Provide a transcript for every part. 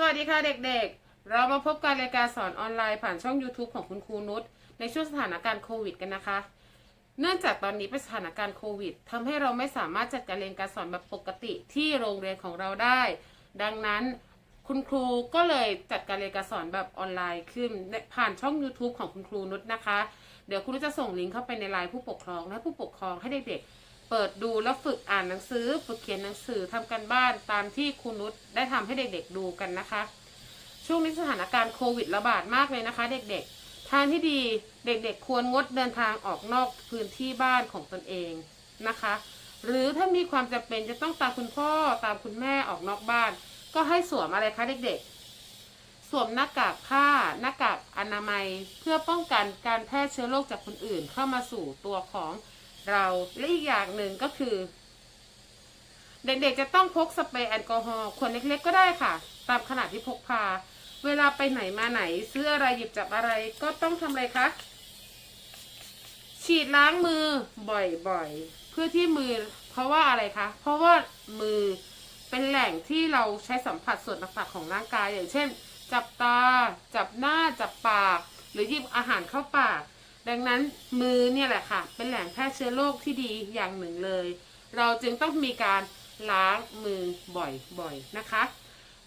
สวัสดีค่ะเด็กๆ เรามาพบการรายการสอนออนไลน์ผ่านช่อง YouTube ของคุณครูนุชในช่วงสถานการณ์โควิดกันนะคะ เนื่องจากตอนนี้เป็นสถานการณ์โควิดทำให้เราไม่สามารถจัดการเรียนการสอนแบบปกติที่โรงเรียนของเราได้ ดังนั้นคุณครูก็เลยจัดการเรียนการสอนแบบออนไลน์ขึ้นผ่านช่อง YouTube ของคุณครูนุชนะคะ เดี๋ยวครูนุชจะส่งลิงก์เข้าไปในไลน์ผู้ปกครองและผู้ปกครองให้เด็กๆ เปิดดูแล้วฝึกอ่านหนังสือ ฝึกเขียนหนังสือทำกันบ้านตามที่ครูนุชได้ทำให้เด็กๆดูกันนะคะ ช่วงนี้สถานการณ์โควิดระบาดมากเลยนะคะ เด็กๆ ทางที่ดีเด็กๆ ควรงดเดินทางออกนอกพื้นที่บ้านของตนเองนะคะ หรือถ้ามีความจำเป็นจะต้องตามคุณพ่อตามคุณแม่ออกนอกบ้าน ก็ให้สวมอะไรคะเด็กๆ สวมหน้ากากผ้าหน้ากากอนามัย เพื่อป้องกันการแพร่เชื้อโรคจากคนอื่นเข้ามาสู่ตัวของ เราและอีกอย่างหนึ่งก็คือ เด็กๆจะต้องพกสเปรย์แอลกอฮอล์ขวดเล็กๆก็ได้ค่ะ ตามขนาดที่พกพา เวลาไปไหนมาไหนซื้ออะไรหยิบจับอะไรก็ต้องทำอะไรคะฉีดล้างมือบ่อยๆ เพื่อที่มือ เพราะว่าอะไรคะ เพราะว่ามือเป็นแหล่งที่เราใช้สัมผัสส่วนต่างๆของร่างกายอย่างเช่น จับตา จับหน้าจับปาก หรือหยิบอาหารเข้าปาก ดังนั้นมือเนี่ยแหละค่ะ เป็นแหล่งแพร่เชื้อโรคที่ดีอย่างหนึ่งเลย เราจึงต้องมีการล้างมือบ่อยๆนะคะ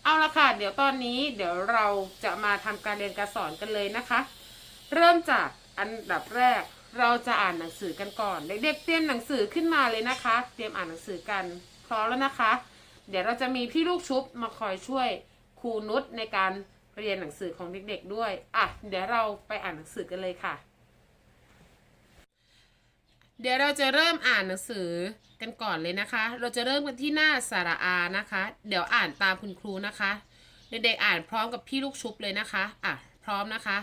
เอาละค่ะ เดี๋ยวตอนนี้เดี๋ยวเราจะมาทำการเรียนการสอนกันเลยนะคะ เริ่มจากอันดับแรกเราจะอ่านหนังสือกันก่อน เด็กๆเตรียมหนังสือขึ้นมาเลยนะคะ เตรียมอ่านหนังสือกันพร้อมแล้วนะคะ เดี๋ยวเราจะมีพี่ลูกชุบมาคอยช่วยครูนุชในการเรียนหนังสือของเด็กๆด้วย อะ เดี๋ยวเราไปอ่านหนังสือกันเลยค่ะ เดี๋ยวเราจะเริ่มอ่านหนังสือกันก่อนเลยนะคะ เราจะเริ่มกันที่หน้าสระอานะคะ เดี๋ยวอ่านตามคุณครูนะคะ เด็กๆอ่านพร้อมกับพี่ลูกชุบเลยนะคะ อะ พร้อมนะคะ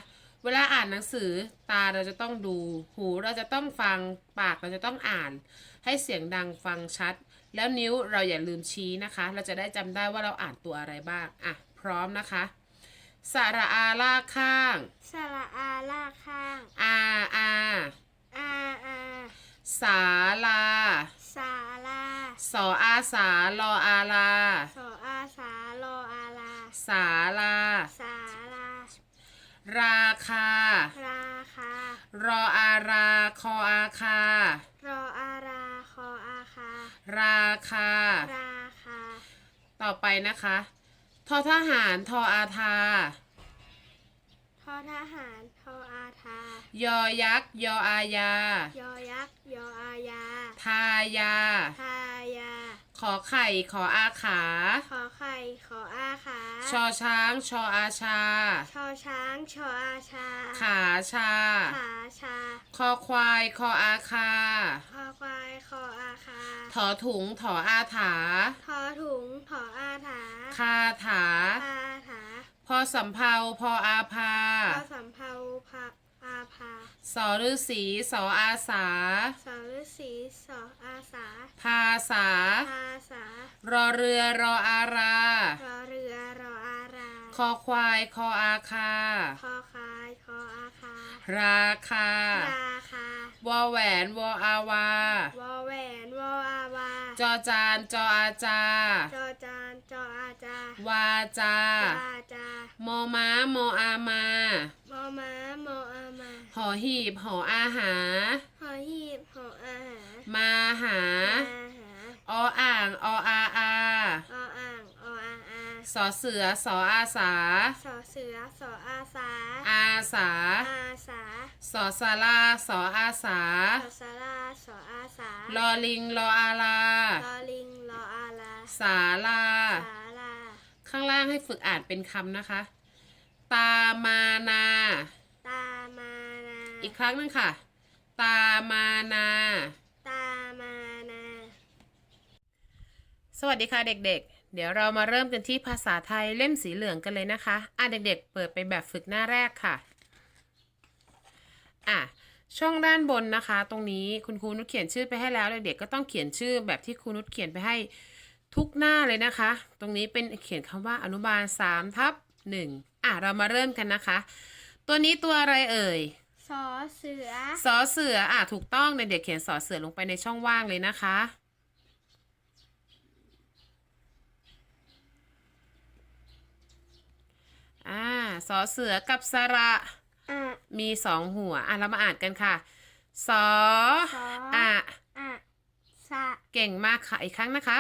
เวลาอ่านหนังสือตาเราจะต้องดู หูเราจะต้องฟัง ปากเราจะต้องอ่าน ให้เสียงดังฟังชัด แล้วนิ้วเราอย่าลืมชี้นะคะ เราจะได้จำได้ว่าเราอ่านตัวอะไรบ้าง อะ พร้อมนะคะสระอาลากข้างสระอาลากข้าง อาอาอาอา สาลา สาลา สออาสาลออาลา สออาสาโลอาลา สาลา สาลา ราคา ราคา รออาราคออาคา รออาราคออาคา ราคา ราคา ต่อไปนะคะ ทอทหารทออาทา ทอทหารทออาทา ยอยักษ์ยออายา ยอยักษ์ยออายาทายาทายา ขอไข่ขออาขา ขอไข่ขออาขา ชอช้างชออาชา ชอช้างชออาชา ขาชา ขาชา คอควายคออาคา คอควายคออาคา ถอถุงถออาถา ทอถุงถออาถา คาถา คาถา พอสำเภาพออาภา พอสำเภาพาอาภา สอฤษีสออาสา สอฤษีสออาสา ภาษา ภาษา รอเรือรออารา รอเรือรออาราคอควายคออาคา คอคายคออาคา ราคา ราคาวอแหวนวออาวา วอแหวนวออาวา จอจานจออาจา จอจานจออาจา วาจา วาจามอม้ามออามา มอม้ามออามา หอหีบหออาหา หอหีบหออาหามาหา อาหาออ่างออาอาออ่างออาอาสอเสือสออาสา สอเสือสออาสา อาสาอาสาสอสาราสออาสาสอสาราสออาสาลอลิงลออาลา ลอลิงลออาลาสาลา สาลาข้างล่างให้ฝึกอ่านเป็นคำนะคะ ตามานา ตามานา อีกครั้งหนึงค่ะ ตามานา ตามานา สวัสดีค่ะเด็ก ๆ เดี๋ยวเรามาเริ่มกันที่ภาษาไทยเล่มสีเหลืองกันเลยนะคะ อะเด็ก ๆ เปิดไปแบบฝึกหน้าแรกค่ะ อะช่องด้านบนนะคะ ตรงนี้คุณครูนุชเขียนชื่อไปให้แล้วเด็กๆก็ต้องเขียนชื่อแบบที่ครูนุชเขียนไปให้ทุกหน้าเลยนะคะ ตรงนี้เป็นเขียนคำว่าอนุบาล3ทับ1อะเรามาเริ่มกันนะคะ ตัวนี้ตัวอะไรเอ่ย สอเสือ สอเสืออะถูกต้องเด็กๆเขียนสอเสือลงไปในช่องว่างเลยนะคะอสอเสือกับสระ อะมีสองหัว อะเรามาอ่านกันค่ะ สอสออะ อะสะ เก่งมากค่ะ อีกครั้งนะคะ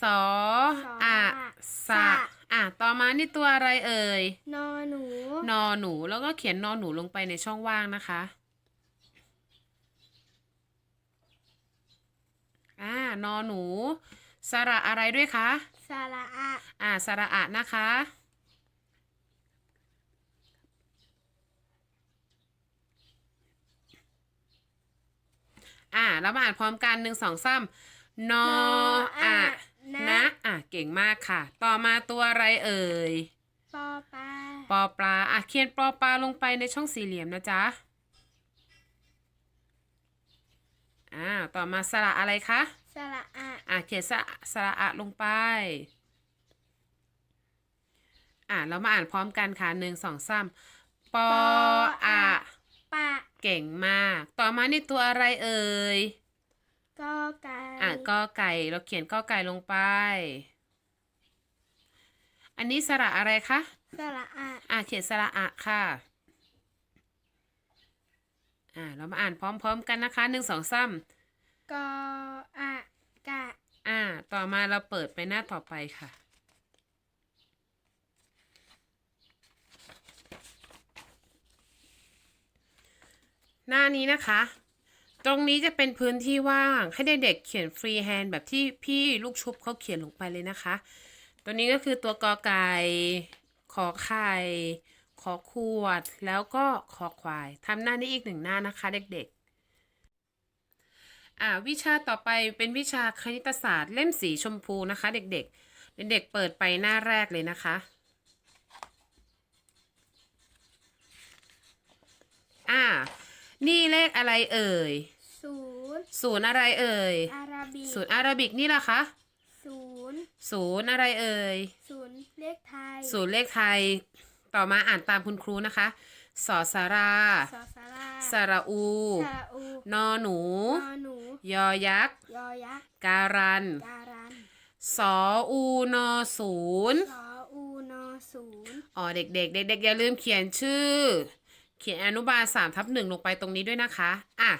สอสออะ อะสะ สะ อะต่อมานี่ตัวอะไรเอ่ย นอหนู นอหนูแล้วก็เขียนนอหนูลงไปในช่องว่างนะคะ อ่านอหนู สระอะไรด้วยคะ สระอะอ่าสระอะนะคะ อ่าเรามาอ่านพร้อมกันหนึ่งสองสามนออะ นะอะเก่งมากค่ะ ต่อมาตัวอะไรเอ่ยปอปลาปอปลาอะเขียนปอปลาลงไปในช่องสี่เหลี่ยมนะจ๊ะอ่าต่อมาสระอะไรคะสระอะอะเขียนสระสระอะลงไป อะเรามาอ่านพร้อมกันค่ะหนึ่งสองสามปออะปะเก่งมาก ต่อมานี่ตัวอะไรเอ่ย กอไก่อะกอไก่ เราเขียนกอไก่ลงไป อันนี้สระอะไรคะ สระอะอะเขียนสระอะค่ะ อะเรามาอ่านพร้อมๆกันนะคะหนึ่งสองสามกออะกะอ่าต่อมาเราเปิดไปหน้าต่อไปค่ะหน้านี้นะคะ ตรงนี้จะเป็นพื้นที่ว่างให้เด็กๆเขียนฟรีแฮนด์แบบที่พี่ลูกชุบเขาเขียนลงไปเลยนะคะ ตัวนี้ก็คือตัวกอไก่ขอไข่ขอขวด แล้วก็ขอควายทำหน้านี้อีกหนึ่งหน้านะคะ เด็กๆ อ่าวิชาต่อไปเป็นวิชาคณิตศาสตร์เล่มสีชมพูนะคะ เด็กๆ เด็กๆเปิดไปหน้าแรกเลยนะคะอ่า นี่เลขอะไรเอ่ยศูนย์ศูนย์อะไรเอ่ยอาราบิกศูนย์อาราบิกนี่ล่ะคะศูนย์ศูนย์อะไรเอ่ยศูนย์เลขไทยศูนย์เลขไทย ต่อมาอ่านตามคุณครูนะคะสอสาราสอสาราสระอู สระอูนอหนู นอหนู ยอยักษ์ ยอยักษ์ การัน การันสออูนอศูนย์สออูนอศูนย์อ๋อเด็กๆเด็กๆอย่าลืมเขียนชื่อ เขียนอนุบาลสามทับหนึ่งลงไปตรงนี้ด้วยนะคะอะ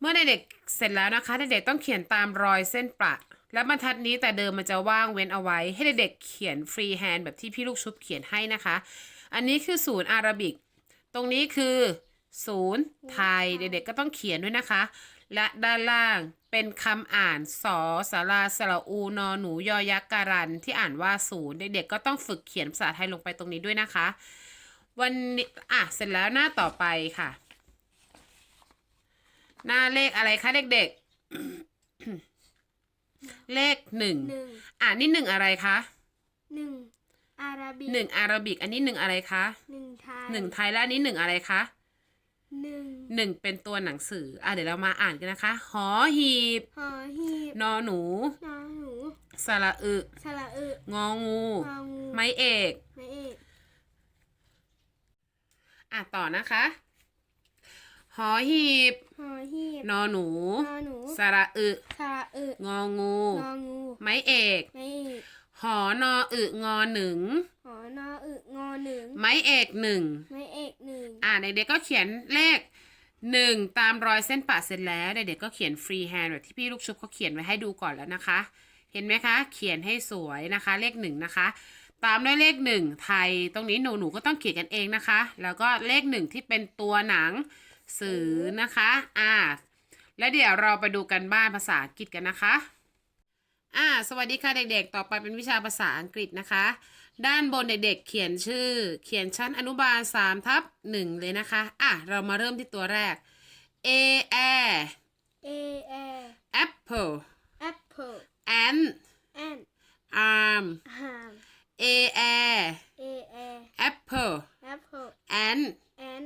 เมื่อเด็กๆเสร็จแล้วนะคะเด็กๆต้องเขียนตามรอยเส้นประ และบรรทัดนี้แต่เดิมมันจะว่างเว้นเอาไว้ ให้เด็กๆเขียนฟรีแฮนด์แบบที่พี่ลูกชุบเขียนให้นะคะ อันนี้คือศูนย์อาราบิก ตรงนี้คือศูนย์ไทยเด็กๆก็ต้องเขียนด้วยนะคะ และด้านล่างเป็นคำอ่านสอสาราสระอูนอหนูยอยักษ์การันที่อ่านว่าศูนย์เด็กๆก็ต้องฝึกเขียนภาษาไทยลงไปตรงนี้ด้วยนะคะ วันนี้อะเสร็จแล้วหน้าต่อไปค่ะ หน้าเลขอะไรคะเด็กๆ เลขหนึ่งหนึ่งอะนี่หนึ่งอะไรคะหนึ่งอาราบิกหนึ่งอาราบิก อันนี้หนึ่งอะไรคะหนึ่งไทยหนึ่งไทยและอันนี้หนึ่งอะไรคะหนึ่งหนึ่งเป็นตัวหนังสือ อะเดี๋ยวเรามาอ่านกันนะคะ หอหีบ หอหีบนอหนูนอหนูสระอึ สระอึงองู งองู ไม้เอก ไม้เอกอะต่อนะคะ หอหีบ หอหีบนอหนูนอหนูสระอึ สระอึงองู งองูไม้เอก ไม้เอกหอนออึงอหนึ่ง หอนออึงอหนึ่งไม้เอกหนึ่ง ไม้เอกหนึ่งอ่าเด็กๆก็เขียนเลขหนึ่งตามรอยเส้นปะเสร็จแล้วเด็กๆก็เขียนฟรีแฮนด์แบบที่พี่ลูกชุบเขาเขียนไว้ให้ดูก่อนแล้วนะคะ เห็นไหมคะ เขียนให้สวยนะคะ เลขหนึ่งนะคะ ตามด้วยเลขหนึ่งไทย ตรงนี้หนูหนูๆก็ต้องเขียนกันเองนะคะ แล้วก็เลขหนึ่งที่เป็นตัวหนังสือนะคะ อ่า แล้วเดี๋ยวเราไปดูกันบ้านภาษาอังกฤษกันนะคะ อ่า สวัสดีค่ะเด็กๆ ต่อไปเป็นวิชาภาษาอังกฤษนะคะ ด้านบนเด็กๆ เขียนชื่อ เขียนชั้นอนุบาล3ทับ1เลยนะคะ อะ เรามาเริ่มที่ตัวแรก A air เอแอ apple แอปเปิล ant แอน arm ฮาม A air เอแอ apple แอปเปิล ant แอน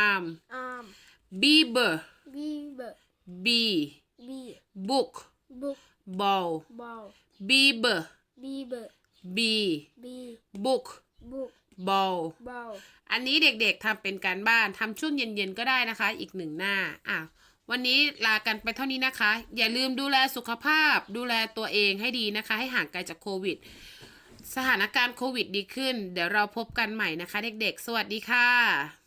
arm อาร์ม beaver บีเบอร์ B บี book บุก ball บอล beaver บีเบอร์ B บี book บุก ball บอลอันนี้เด็กๆทำเป็นการบ้านทำช่วงเย็นๆก็ได้นะคะ อีกหนึ่งหน้าอะวันนี้ลากันไปเท่านี้นะคะ อย่าลืมดูแลสุขภาพ ดูแลตัวเองให้ดีนะคะ ให้ห่างไกลจากโควิด สถานการณ์โควิดดีขึ้น เดี๋ยวเราพบกันใหม่นะคะ เด็กๆ สวัสดีค่ะ